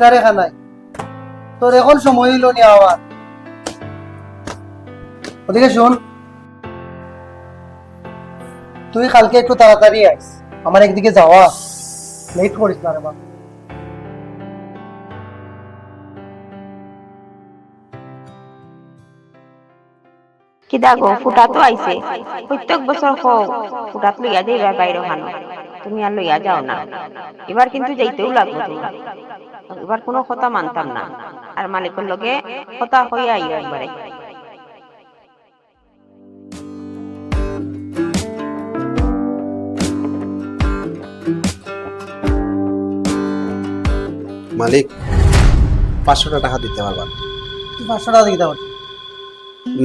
কিতারে খানাই তোর এখন সময় হইল নি আবার। ওদিকে শোন। তুই কালকে একটু তাড়াতাড়ি আইস। আমার একদিকে যাওয়া। লেট করিস না রে বাবা ফুটা তো আইছে। প্রত্যেক বছর ফুটাত লইয়া যাইবা বাইরে খানো। তুমি আর লইয়া যাও না। এবার কিন্তু যাইতেও লাগবে। এবার কোনো কথা মানতাম না। আর মালিকের লগে কথা হইয়া আইও একবারে মালিক পাঁচশোটা টাকা দিতে পারবা? পাঁচশো টাকা দিতে পারছিস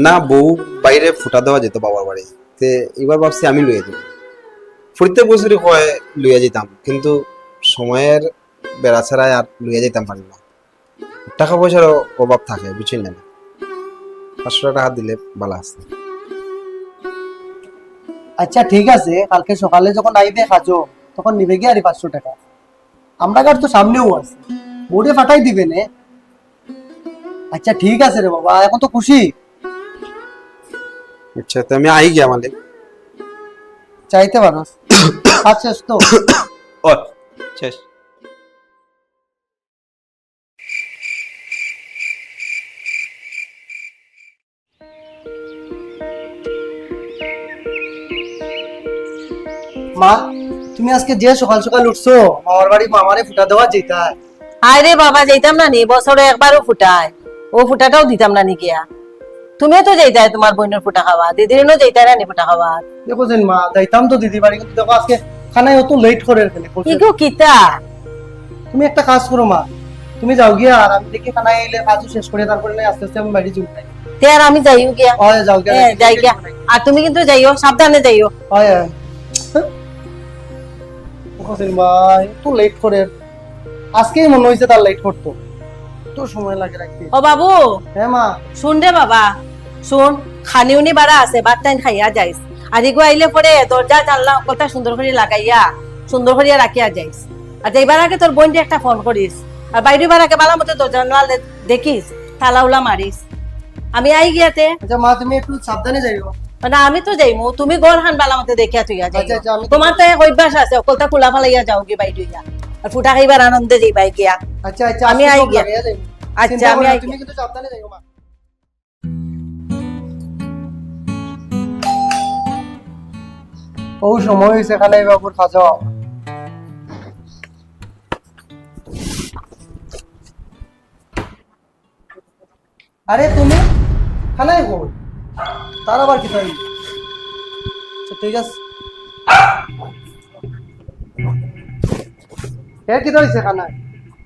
না বউ বাইরে ফুটা দেওয়া যেত বাবার বাড়ি। তে এবার ভাবছি আমি লইয়া দিব প্রত্যেক বছরই হয় লইয়া যেতাম কিন্তু সময়ের বেড়া ছাড়াই আর লইয়া যেতাম পারি না। টাকা পয়সারও অভাব থাকে না? পাঁচশো টাকা দিলে ভালো আছে। আচ্ছা ঠিক আছে কালকে সকালে যখন আইবে খাজো তখন নিবে গিয়ে আর পাঁচশো টাকা? আমরা কার তো সামনেও আছে। বোর্ডে ফাটাই দিবে নে। আচ্ছা ঠিক আছে রে বাবা এখন তো খুশি। আচ্ছা তো আমি আই গিয়া মালিক। চাইতে পারো। কাজ শেষ তো। ও শেষ। মা তুমি আজকে যে সকাল সকাল উঠছো মামার বাড়ি মামারে ফুটা দেওয়া যেটা আরে বাবা যাইতাম না নি বছরে একবারও ফুটায়। ও ফুটাটাও দিতাম না নি গিয়া। তুমিও তো যাইতাই তোমার বোনের ফুটা খাওয়া দিদিরও যাইতাই না নি ফুটা খাওয়া দেখো যেন মা যাইতাম তো দিদি বাড়ি কিন্তু দেখো আজকে খানায় অত লেট করে ফেলে কি গো কিতা? তুমি একটা কাজ করো মা তুমি যাও গিয়া আর আমি দেখি খানায় এলে কাজও শেষ করে তারপরে না আস্তে আস্তে আমি বাড়ি যাই। তে আর আমি যাইও গিয়া। হয় যাও গিয়া। হ্যাঁ, যাই গিয়া। আর তুমি কিন্তু যাইও সাবধানে যাইও। হয়। দেখো যেন একটু লেট করে। আজকেই মনে হয়েছে তার লেট করতো। তো সময় লাগে রাখতে। ও বাবু। হ্যাঁ মা। শুন রে বাবা। শুন খানিউনি বাড়া আছে খাইয়া যাইস। আদিগো আইলে পরে দরজা জানলা কথা সুন্দর করে লাগাইয়া সুন্দর করিয়া রাখিয়া যাইস। আর যাইবার আগে তোর বোনটি একটা ফোন করিস। আর বাইরে বার আগে বালা মতো দরজা জানলা দেখিস তালা উলা মারিস। আমি আই গিয়াতে। আচ্ছা মা তুমি একটু সাবধানে যাইও। মানে আমি তো যাইমু তুমি গড় হান বালা মতে দেখিয়া তুইয়া যাই আচ্ছা, আচ্ছা, তোমার তো অভ্যাস আছে অকলতা খোলা ফালাইয়া যাও গিয়া আর ফুটা খাইবার আনন্দে যাইবাই গিয়া আচ্ছা আচ্ছা আমি আই গিয়া। আচ্ছা, আমি আই তুমি কিন্তু সাবধানে যাইও মা। ও সময় হয়েছে এখানে বাবুর খাজা আরে তুমি? খানায় কই? তার আবার কি আচ্ছা, ঠিক আছে। এর কি ধরেছে খানায়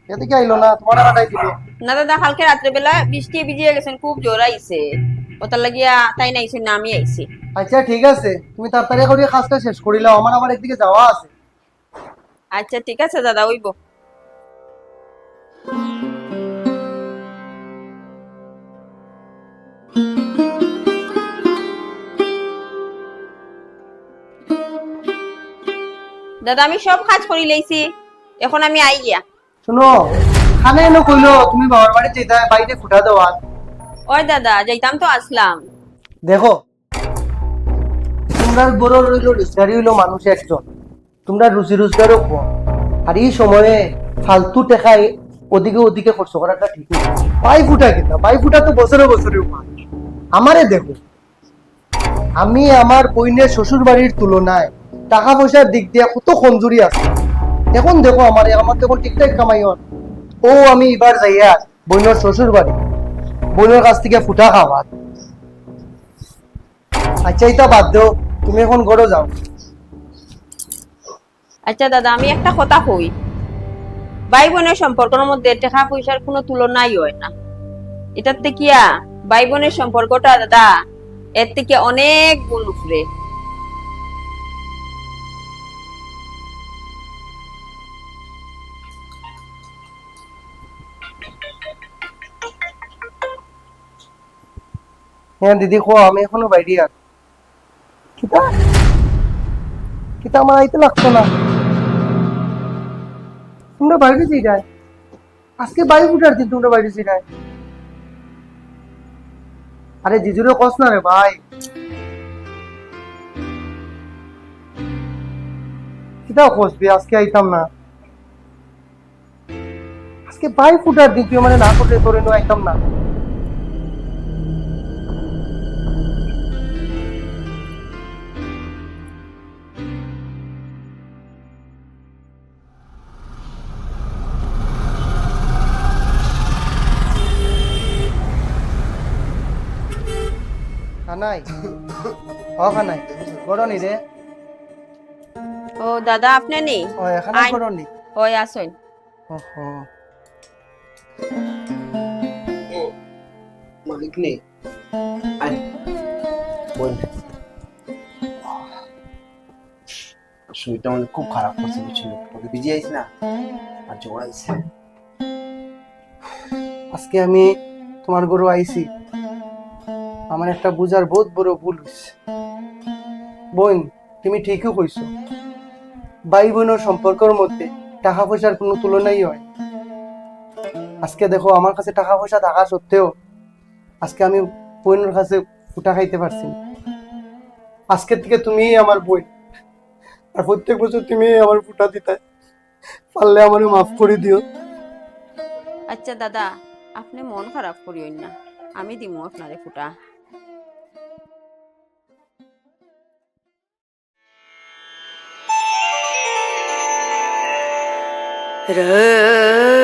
এদিকে আইলো না? তোমার কাটাই দিল? না দাদা কালকে রাত্রে বেলা বৃষ্টি ভিজিয়ে গেছেন খুব জোর আইছে। ওটার লাগিয়া তাই নাইছে না আমি আইছি। আচ্ছা ঠিক আছে। তুমি তাড়াতাড়ি করে কাজটা শেষ করিলাও। আমার আবার একদিকে যাওয়া আছে। আচ্ছা ঠিক আছে দাদা ওইব। দাদা আমি সব কাজ করি লাইছি। এখন আমি আই গিয়া। শুনো খানে এনে কইলো তুমি বাবার বাড়ি যেতে বাইরে ফুটা দেওয়া ওই দাদা যাইতাম তো আসলাম। দেখো তোমরা বড় রইল রোজগারি হইল মানুষ একজন। তোমরা রুচি রোজগারও কম আর এই সময়ে ফালতু টেকায় ওদিকে ওদিকে খরচ করাটা ঠিক না বাই ফুটা কিনা বাই ফুটা তো বছরে বছরে আমারে দেখো আমি আমার বইনের শ্বশুর বাড়ির তুলনায় টাকা পয়সার দিক দিয়ে কত কমজোরি আছে। এখন দেখো আমার আমার তো এখন ঠিকঠাক কামাই হন ও, আমি এবার যাইয়া বইনের শ্বশুর বাড়ি, বইনের কাছ থেকে ফুটা খাওয়া। আচ্ছা এটা বাদ দাও, তুমি এখন ঘরে যাও। আচ্ছা দাদা, আমি একটা কথা কই। ভাই বোনের সম্পর্কের মধ্যে টাকা পয়সার কোনো তুলনাই হয় না। এটার থেকে ভাই বোনের সম্পর্কটা, দাদা, এর থেকে অনেক গুণ উপরে। হ্যাঁ দিদি খো আমি এখনও বাইরে আর কিতা কিতা আমার আইতে লাগতো না তোমরা বাইরে যেই যায় আজকে বাই ফুটার দিন তোমরা বাইরে নাই আরে জিজুরে কস না রে ভাই কিতাও কসবি আজকে আইতাম না আজকে বাই ফুটার দিন তুই মানে না করলে তোর আইতাম না খানাই হ খানাই গরনি রে। ও দাদা আপনি নেই ও এখানে আই- গরনি ওই আসুন। ওহো। মালিক নেই আয় বল। শরীরটা মানে খুব খারাপ করছে বুঝছিল তোকে ভিজে আইস না আর জ্বর আইছে। আজকে আমি তোমার গরু আইছি। আমার একটা বুঝার বহুত বড় ভুল হয়েছে বোন, তুমি ঠিকই কইছো। ভাই বোনের সম্পর্কের মধ্যে টাকা পয়সার কোনো তুলনাই হয়। আজকে দেখো, আমার কাছে টাকা পয়সা থাকা সত্ত্বেও আজকে আমি বোনের কাছে ফুটা খাইতে পারছি। আজকে থেকে তুমি আমার বই। আর প্রত্যেক বছর তুমি আমার ফুটা দিতে। পারলে আমার মাফ করে দিও। আচ্ছা দাদা, আপনি মন খারাপ করিও না। আমি দিমু আপনারে ফুটা। রে